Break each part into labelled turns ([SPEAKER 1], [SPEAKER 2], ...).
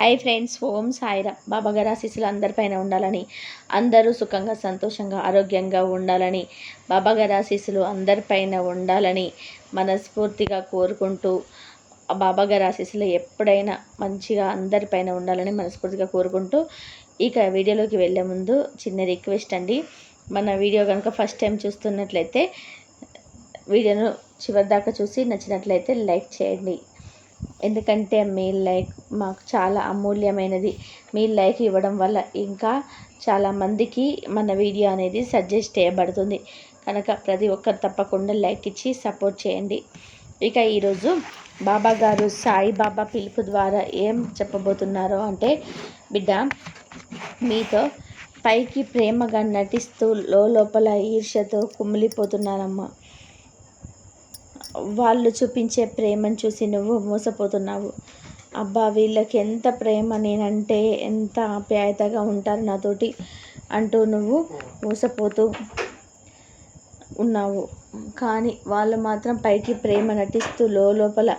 [SPEAKER 1] Hi friends ఓం సాయిరా బాబా గారు ఆశీస్సులు అందరిపైన ఉండాలని అందరూ సుఖంగా సంతోషంగా ఆరోగ్యంగా ఉండాలని బాబా గారి ఆశీస్సులు అందరిపైన ఉండాలని మనస్ఫూర్తిగా కోరుకుంటూ బాబా గారి ఆశీస్సులు ఎప్పుడైనా మంచిగా అందరిపైన ఉండాలని మనస్ఫూర్తిగా కోరుకుంటూ ఇక వీడియోలోకి వెళ్ళే ముందు చిన్న రిక్వెస్ట్ అండి. మన వీడియో కనుక ఫస్ట్ టైం చూస్తున్నట్లయితే వీడియోను చివరి దాకా చూసి నచ్చినట్లయితే లైక్ చేయండి. ఎందుకంటే మీ లైక్ మాకు చాలా అమూల్యమైనది. మీ లైక్ ఇవ్వడం వల్ల ఇంకా చాలామందికి మన వీడియో అనేది సజెస్ట్ చేయబడుతుంది. కనుక ప్రతి ఒక్కరు తప్పకుండా లైక్ ఇచ్చి సపోర్ట్ చేయండి. ఇక ఈరోజు బాబా గారు సాయిబాబా పిలుపు ద్వారా ఏం చెప్పబోతున్నారో అంటే బిడ్డ మీతో పైకి ప్రేమగా నటిస్తూ లోపల ఈర్ష్యతో కుమిలిపోతున్నారమ్మా వాళ్ళు చూపించే ప్రేమను చూసి నువ్వు మోసపోతున్నావు. అబ్బా వీళ్ళకి ఎంత ప్రేమ నేనంటే ఎంత ఆప్యాయతగా ఉంటారు నాతోటి అంటూ నువ్వు మోసపోతూ ఉన్నావు. కానీ వాళ్ళు మాత్రం పైకి ప్రేమ నటిస్తూ లోపల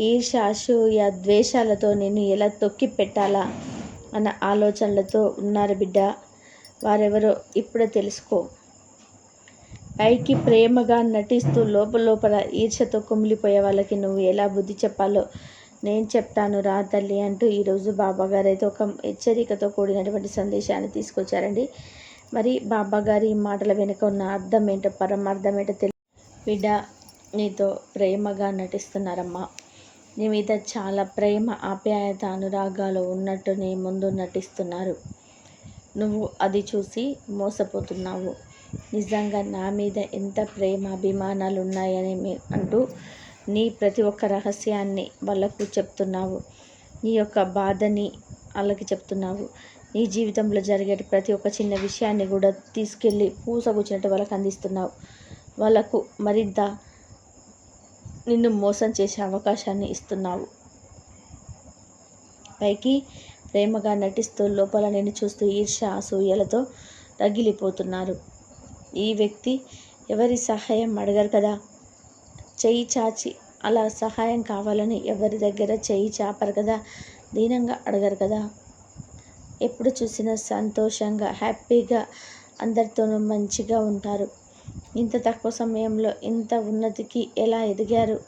[SPEAKER 1] ఈర్ష అసూయ ద్వేషాలతో నేను ఎలా తొక్కి పెట్టాలా అన్న ఆలోచనలతో ఉన్నారు బిడ్డ. వారెవరో ఇప్పుడే తెలుసుకో. పైకి ప్రేమగా నటిస్తూ లోపల లోపల ఈర్షతో కుమిలిపోయే వాళ్ళకి నువ్వు ఎలా బుద్ధి చెప్పాలో నేను చెప్తాను రా తల్లి అంటూ ఈరోజు బాబాగారు అయితే ఒక హెచ్చరికతో కూడినటువంటి సందేశాన్ని తీసుకొచ్చారండి. మరి బాబాగారి మాటల వెనుక ఉన్న అర్థం ఏంటో పరమార్థం ఏంటో తెలి బిడ్డ నీతో ప్రేమగా నటిస్తున్నారమ్మా. నీ మీద చాలా ప్రేమ ఆప్యాయత అనురాగాలు ఉన్నట్టు నీ ముందు నటిస్తున్నారు. నువ్వు అది చూసి మోసపోతున్నావు. నిజంగా నా మీద ఎంత ప్రేమ అభిమానాలు ఉన్నాయని అంటూ నీ ప్రతి ఒక్క రహస్యాన్ని వాళ్ళకు చెప్తున్నావు. నీ యొక్క బాధని వాళ్ళకి చెప్తున్నావు. నీ జీవితంలో జరిగే ప్రతి ఒక్క చిన్న విషయాన్ని కూడా తీసుకెళ్ళి పూసగుచ్చినట్టు వాళ్ళకి అందిస్తున్నావు. వాళ్ళకు మరింత నిన్ను మోసం చేసే అవకాశాన్ని ఇస్తున్నావు. పైకి ప్రేమగా నటిస్తూ లోపల నేను చూస్తూ ఈర్ష అసూయలతో రగిలిపోతున్నారు. ఈ వ్యక్తి ఎవరి సహాయం అడగరు కదా? చెయ్యి చాచి అలా సహాయం కావాలని ఎవరి దగ్గర చెయ్యి చాపరు కదా? దీనంగా అడగరు కదా? ఎప్పుడు చూసినా సంతోషంగా హ్యాపీగా అందరితోనూ మంచిగా ఉంటారు. ఇంత తక్కువ సమయంలో ఇంత ఉన్నతికి ఎలా ఎదిగారు?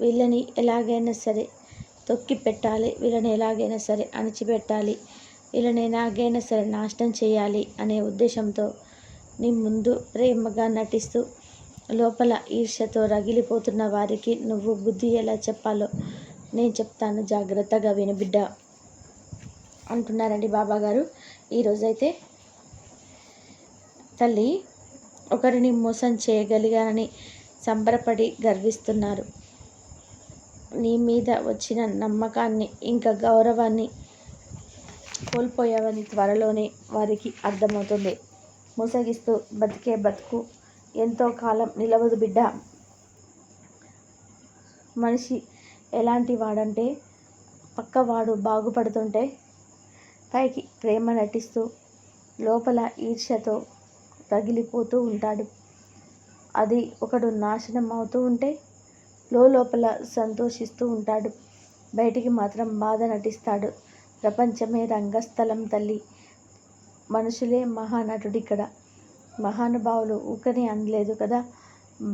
[SPEAKER 1] వీళ్ళని ఎలాగైనా సరే తొక్కి పెట్టాలి వీళ్ళని ఎలాగైనా సరే అణిచిపెట్టాలి వీళ్ళని ఎలాగైనా సరే నాశనం చేయాలి అనే ఉద్దేశంతో నీ ముందు ప్రేమగా నటిస్తూ లోపల ఈర్ష్యతో రగిలిపోతున్న వారికి నువ్వు బుద్ధి ఎలా చెప్పాలో నేను చెప్తాను. జాగ్రత్తగా వినబిడ్డ అంటున్నారండి బాబాగారు. ఈరోజైతే తల్లి ఒకరిని మోసం చేయగలిగానని సంబరపడి గర్విస్తున్నారు. నీ మీద వచ్చిన నమ్మకాన్ని ఇంకా గౌరవాన్ని కోల్పోయావని త్వరలోనే వారికి అర్థమవుతుంది. ముసగిస్తూ బతికే బతుకు ఎంతో కాలం నిలవదు బిడ్డ. మనిషి ఎలాంటి వాడంటే పక్కవాడు బాగుపడుతుంటే పైకి ప్రేమ నటిస్తూ లోపల ఈర్ష్యతో రగిలిపోతూ ఉంటాడు. అది ఒకడు నాశనం అవుతూ ఉంటే లోపల సంతోషిస్తూ ఉంటాడు. బయటికి మాత్రం బాధ నటిస్తాడు. ప్రపంచమే రంగస్థలం తల్లి. మనుషులే మహానటుడు ఇక్కడ. మహానుభావులు ఊకని అనలేదు కదా.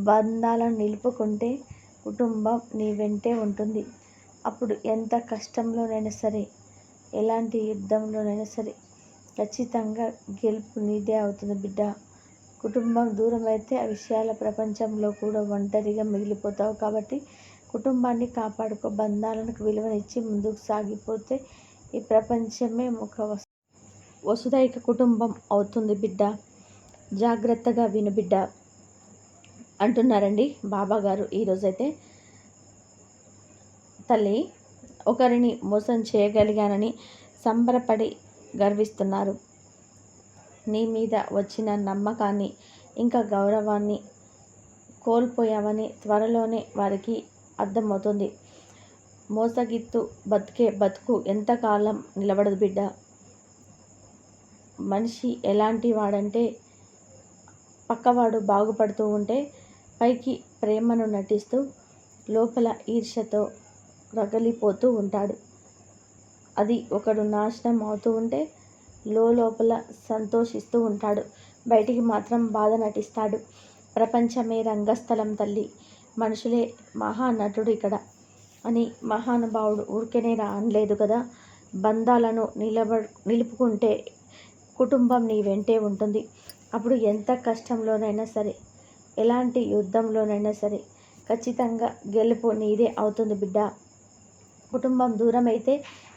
[SPEAKER 1] బంధాలను నిలుపుకుంటే కుటుంబం నీ వెంటే ఉంటుంది. అప్పుడు ఎంత కష్టంలోనైనా సరే ఎలాంటి యుద్ధంలోనైనా సరే ఖచ్చితంగా గెలుపు నీదే అవుతుంది బిడ్డ. కుటుంబం దూరం అయితే ఆ విషయాల ప్రపంచంలో కూడా ఒంటరిగా మిగిలిపోతావు కాబట్టి కుటుంబాన్ని కాపాడుకో. బంధాలకు విలువనిచ్చి ముందుకు సాగిపోతే ఈ ప్రపంచమే ఒక వసుదైక కుటుంబం అవుతుంది బిడ్డ. జాగ్రత్తగా విను బిడ్డ. అంటున్నారండి బాబా గారు ఈరోజైతే. తల్లి ఒకరిని మోసం చేయగలిగానని సంబరపడి గర్విస్తున్నారు. నీ మీద వచ్చిన నమ్మకాన్ని ఇంకా గౌరవాన్ని కోల్పోయావని త్వరలోనే వారికి అర్థమవుతుంది. మోసగిత్తు బతికే బతుకు ఎంతకాలం నిలబడదు బిడ్డ. మనిషి ఎలాంటి వాడంటే పక్కవాడు బాగుపడుతూ ఉంటే పైకి ప్రేమను నటిస్తూ లోపల ఈర్ష్యతో రగలిపోతూ ఉంటాడు. అది ఒకడు నాశనం అవుతూ ఉంటే లోపల సంతోషిస్తూ ఉంటాడు. బయటికి మాత్రం బాధ నటిస్తాడు. ప్రపంచమే రంగస్థలం తల్లి. మనుషులే మహానటుడు ఇక్కడ అని మహానుభావుడు ఊరికేనే రానలేదు కదా. బంధాలను నిలబ నిలుపుకుంటే కుటుంబం నీ వెంటే ఉంటుంది. అప్పుడు ఎంత కష్టంలోనైనా సరే ఎలాంటి యుద్ధంలోనైనా సరే ఖచ్చితంగా గెలుపు నీదే అవుతుంది బిడ్డ. కుటుంబం దూరం అయితే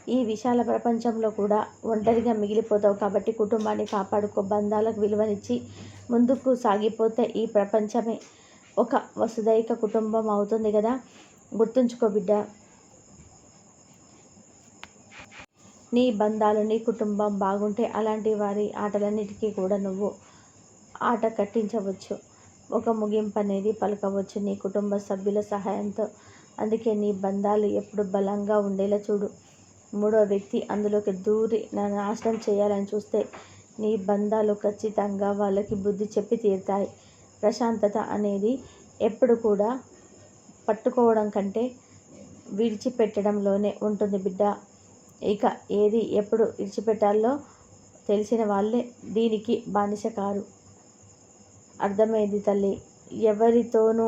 [SPEAKER 1] ఈ విశాల ప్రపంచంలో కూడా ఒంటరిగా మిగిలిపోతావు కాబట్టి కుటుంబాన్ని కాపాడుకో బంధాలకు విలువనిచ్చి ముందుకు సాగిపోతే ఈ ప్రపంచమే ఒక వసుదైక కుటుంబం అవుతుంది కదా. గుర్తుంచుకో బిడ్డ. నీ బంధాలు నీ కుటుంబం బాగుంటే అలాంటి వారి ఆటలన్నిటికీ కూడా నువ్వు ఆట కట్టించవచ్చు. ఒక ముగింపు అనేది పలకవచ్చు. నీ కుటుంబ సభ్యుల సహాయంతో. అందుకే నీ బంధాలు ఎప్పుడు బలంగా ఉండేలా చూడు. మూడో వ్యక్తి అందులోకి దూరి నాశనం చేయాలని చూస్తే నీ బంధాలు ఖచ్చితంగా వాళ్ళకి బుద్ధి చెప్పి తీరుతాయి. ప్రశాంతత అనేది ఎప్పుడు కూడా పట్టుకోవడం కంటే విడిచిపెట్టడంలోనే ఉంటుంది బిడ్డ. ఇక ఏది ఎప్పుడు విడిచిపెట్టాలో తెలిసిన వాళ్ళే దీనికి బానిస కారు అర్థమైంది తల్లి ఎవరితోనూ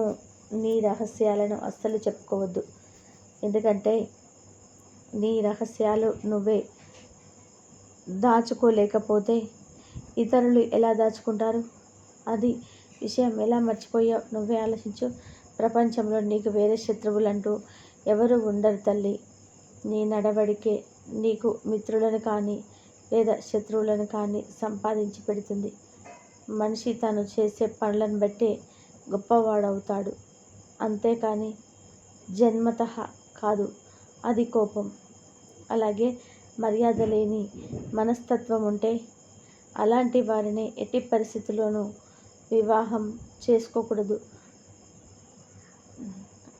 [SPEAKER 1] నీ రహస్యాలను అస్సలు చెప్పుకోవద్దు. ఎందుకంటే నీ రహస్యాలు నువ్వే దాచుకోలేకపోతే ఇతరులు ఎలా దాచుకుంటారు? అది విషయం ఎలా మర్చిపోయావు? నువ్వే ఆలోచించు. ప్రపంచంలో నీకు వేరే శత్రువులంటూ ఎవరు ఉండరు తల్లి. నీ నడవడికే నీకు మిత్రులను కానీ లేదా శత్రువులను కానీ సంపాదించి పెడుతుంది. మనిషి తను చేసే పనులను బట్టే గొప్పవాడవుతాడు. అంతేకాని జన్మత కాదు అది కోపం. అలాగే మర్యాద లేని మనస్తత్వం ఉంటే అలాంటి వారిని ఎట్టి పరిస్థితుల్లోనూ వివాహం చేసుకోకూడదు.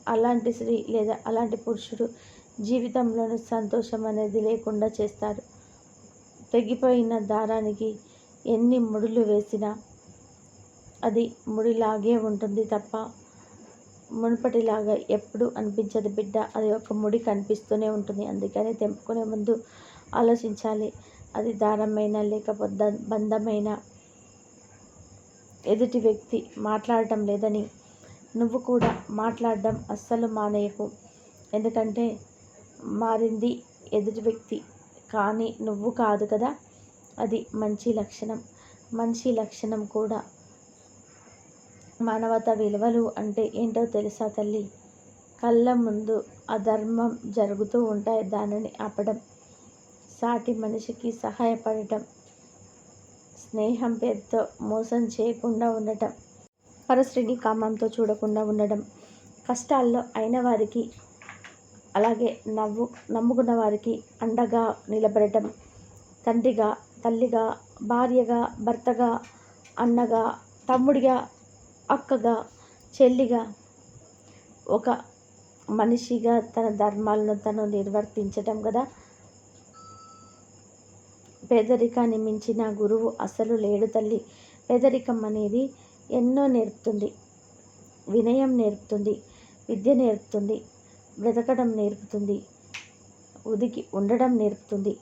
[SPEAKER 1] అలాంటి స్త్రీ లేదా అలాంటి పురుషుడు జీవితంలోని సంతోషం అనేది లేకుండా చేస్తారు. తెగిపోయిన దారానికి ఎన్ని ముడులు వేసినా అది ముడిలాగే ఉంటుంది తప్ప మునుపటిలాగా ఎప్పుడు అనిపించదు బిడ్డ. అది ఒక ముడి కనిపిస్తూనే ఉంటుంది. అందుకని తెంపుకునే ముందు ఆలోచించాలి. అది దారమైన లేకపోతే బంధమైన ఎదుటి వ్యక్తి మాట్లాడటం లేదని. నువ్వు కూడా మాట్లాడడం అస్సలు మానేయకు. ఎందుకంటే మారింది ఎదుటి వ్యక్తి. కానీ నువ్వు కాదు కదా? అది మంచి లక్షణం. మంచి లక్షణం కూడా. మానవత విలువలు అంటే ఏంటో తెలుసా తల్లి? కళ్ళ ముందు అధర్మం జరుగుతూ ఉంటాయి దానిని ఆపడం. సాటి మనిషికి సహాయపడటం. స్నేహం పేరుతో మోసం చేయకుండా ఉండటం. పరస్త్రీని కామంతో చూడకుండా ఉండడం. కష్టాల్లో అయిన వారికి అలాగే నవ్వు నమ్ముకున్న వారికి అండగా నిలబడటం తండ్రిగా తల్లిగా భార్యగా భర్తగా అన్నగా తమ్ముడిగా అక్కగా చెల్లిగా. ఒక మనిషిగా తన ధర్మాలను తను నిర్వర్తించటం కదా? పేదరికాన్ని మించిన గురువు అసలు లేడు తల్లి. పేదరికం అనేది ఎన్నో నేర్పుతుంది. వినయం నేర్పుతుంది. విద్య నేర్పుతుంది. బ్రతకడం నేర్పుతుంది. ఉదికి ఉండడం నేర్పుతుంది.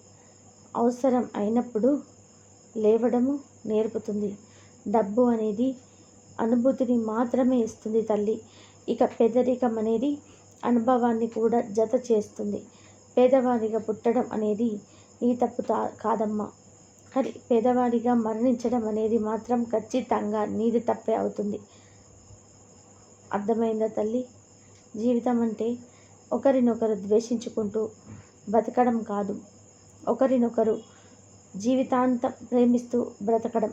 [SPEAKER 1] అవసరం అయినప్పుడు లేవడము నేర్పుతుంది. డబ్బు అనేది అనుభూతిని మాత్రమే ఇస్తుంది తల్లి. ఇక పేదరికం అనేది అనుభవాన్ని కూడా జత చేస్తుంది. పేదవాడిగా పుట్టడం అనేది నీ తప్పు కాదమ్మా. కానీ పేదవాడిగా మరణించడం అనేది మాత్రం ఖచ్చితంగా నీది తప్పే అవుతుంది. అర్థమైందా తల్లి? జీవితం అంటే ఒకరినొకరు ద్వేషించుకుంటూ బతకడం కాదు. ఒకరినొకరు జీవితాంతం ప్రేమిస్తూ బ్రతకడం.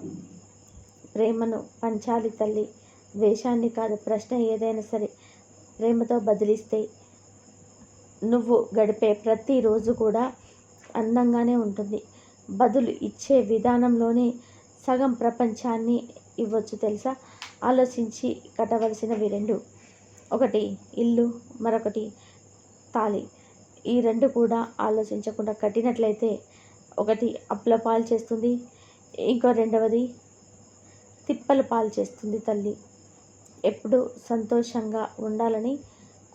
[SPEAKER 1] ప్రేమను పంచాలి తల్లి. ద్వేషాన్ని కాదు ప్రశ్న ఏదైనా సరే ప్రేమతో బదిలిస్తే నువ్వు గడిపే ప్రతిరోజు కూడా అందంగానే ఉంటుంది. బదులు ఇచ్చే విధానంలోనే సగం ప్రపంచాన్ని ఇవ్వచ్చు తెలుసా? ఆలోచించి కట్టవలసినవి రెండు. ఒకటి ఇల్లు. మరొకటి తాళి. ఈ రెండు కూడా ఆలోచించకుండా కట్టినట్లయితే ఒకటి అప్పుల పాలు చేస్తుంది ఇంకో రెండవది తిప్పల పాలు చేస్తుంది తల్లి. ఎప్పుడు సంతోషంగా ఉండాలని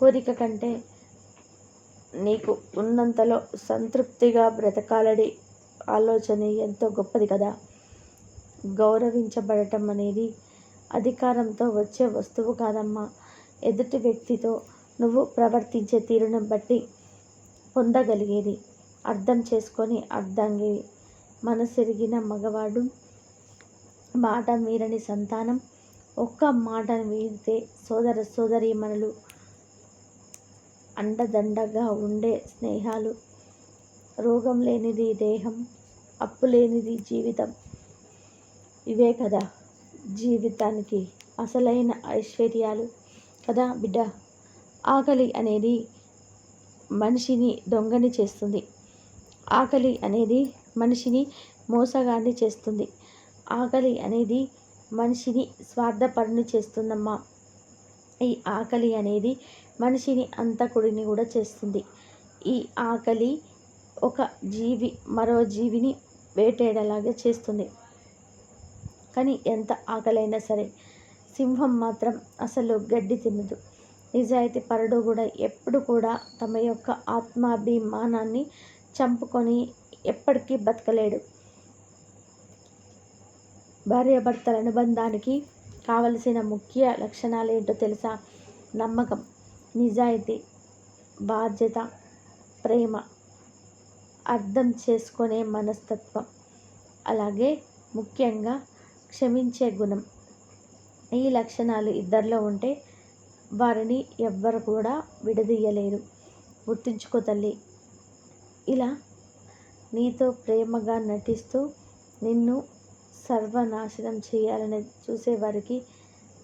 [SPEAKER 1] కోరిక కంటే నీకు ఉన్నంతలో సంతృప్తిగా బ్రతకాలని ఆలోచన ఎంతో గొప్పది కదా. గౌరవించబడటం అనేది అధికారంతో వచ్చే వస్తువు కాదమ్మా. ఎదుటి వ్యక్తితో నువ్వు ప్రవర్తించే తీరును బట్టి పొందగలిగేది. అర్థం చేసుకొని అర్థంగి మనసెరిగిన మగవాడు మాట మీరని సంతానం. ఒక్క మాట వీరితే సోదర సోదరీమణులు అండదండగా ఉండే స్నేహాలు. రోగం లేనిది దేహం అప్పు లేనిది జీవితం. ఇవే కదా జీవితానికి అసలైన ఐశ్వర్యాలు. కదా బిడ్డ? ఆకలి అనేది మనిషిని దొంగని చేస్తుంది. ఆకలి అనేది మనిషిని మోసగాన్ని చేస్తుంది. ఆకలి అనేది మనిషిని స్వార్థపరుని చేస్తుందమ్మా. ఈ ఆకలి అనేది మనిషిని అంతకుడిని కూడా చేస్తుంది. ఈ ఆకలి ఒక జీవి మరో జీవిని వేటేడలాగా చేస్తుంది. కానీ ఎంత ఆకలైనా సరే సింహం మాత్రం అసలు గడ్డి తినదు. నిజాయితీ పరుడు కూడా ఎప్పుడు కూడా తమ యొక్క ఆత్మాభిమానాన్ని చంపుకొని ఎప్పటికీ బతకలేడు. భార్యాభర్తల అనుబంధానికి కావలసిన ముఖ్య లక్షణాలు ఏంటో తెలుసా? నమ్మకం నిజాయితీ బాధ్యత ప్రేమ అర్థం చేసుకునే మనస్తత్వం. అలాగే ముఖ్యంగా క్షమించే గుణం. ఈ లక్షణాలు ఇద్దరిలో ఉంటే వారిని ఎవ్వరు కూడా విడదీయలేరు. గుర్తుంచుకో తల్లి. ఇలా నీతో ప్రేమగా నటిస్తూ నిన్ను సర్వనాశనం చేయాలని చూసేవారికి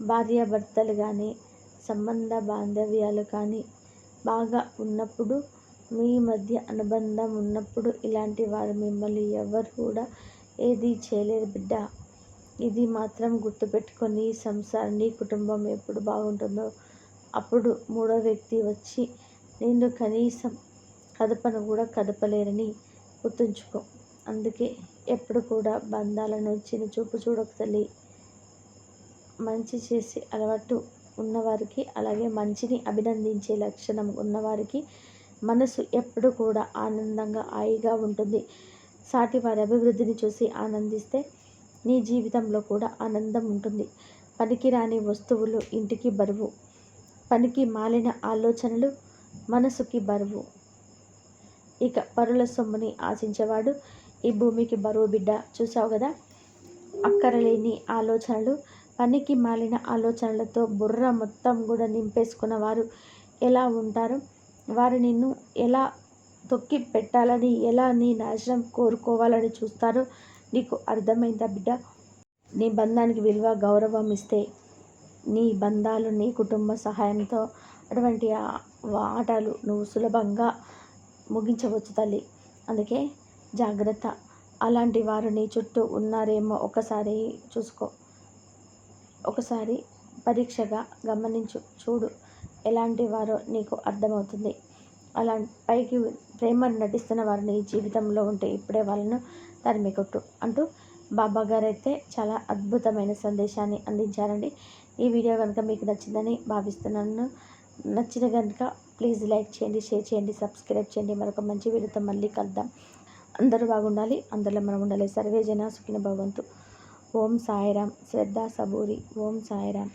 [SPEAKER 1] భార్యాభర్తలు కానీ సంబంధ బాంధవ్యాలు కానీ బాగా ఉన్నప్పుడు మీ మధ్య అనుబంధం ఉన్నప్పుడు ఇలాంటి వారు మిమ్మల్ని ఎవరు కూడా ఏది చేయలేరు బిడ్డ. ఇది మాత్రం గుర్తుపెట్టుకొని సంసారం నీ కుటుంబం ఎప్పుడు బాగుంటుందో అప్పుడు మూడో వ్యక్తి వచ్చి నేను కనీసం కదపను కూడా కదపలేరని గుర్తుంచుకో. అందుకే ఎప్పుడు కూడా బంధాలను చిన్న చూపు చూడక తల్లి. మంచి చేసే అలవాటు ఉన్నవారికి అలాగే మంచిని అభినందించే లక్షణం ఉన్నవారికి మనసు ఎప్పుడు కూడా ఆనందంగా హాయిగా ఉంటుంది. సాటి వారి అభివృద్ధిని చూసి ఆనందిస్తే నీ జీవితంలో కూడా ఆనందం ఉంటుంది. పనికిరాని వస్తువులు ఇంటికి బరువు. పనికి మాలిన ఆలోచనలు మనసుకి బరువు. ఇక పరుల సొమ్ముని ఆశించేవాడు ఈ భూమికి బరువు బిడ్డ చూసావు కదా? అక్కరలేని ఆలోచనలు పనికి మాలిన ఆలోచనలతో బుర్ర మొత్తం కూడా నింపేసుకున్న వారు ఎలా ఉంటారు? వారు నిన్ను ఎలా తొక్కి పెట్టాలని ఎలా నీ నాశనం కోరుకోవాలని చూస్తారో నీకు అర్థమైందా బిడ్డ? నీ బంధానికి విలువ గౌరవం ఇస్తే నీ బంధాలు నీ కుటుంబ సహాయంతో అటువంటి ఆటలు నువ్వు సులభంగా ముగించవచ్చు తల్లి. అందుకే జాగ్రత్త. అలాంటి వారు నీ చుట్టూ ఉన్నారేమో ఒకసారి చూసుకో. ఒకసారి పరీక్షగా గమనించు చూడు ఎలాంటి వారో నీకు అర్థమవుతుంది. అలా పైకి ప్రేమను నటిస్తున్న వారు నీ జీవితంలో ఉంటే ఇప్పుడే వాళ్ళను తరిమికొట్టు అంటూ బాబా గారు అయితే చాలా అద్భుతమైన సందేశాన్ని అందించారండి. ఈ వీడియో కనుక మీకు నచ్చిందని భావిస్తున్నాను. నచ్చిన కనుక ప్లీజ్ లైక్ చేయండి షేర్ చేయండి సబ్స్క్రైబ్ చేయండి. మరొక మంచి వీడియోతో మళ్ళీ కలుద్దాం. అందరూ బాగుండాలి అందరిలో మనం ఉండాలి. సర్వే జన సుఖిన భగవంతు ఓం సాయిరామ్. శ్రద్ధ సబూరి. ఓం సాయిరామ్.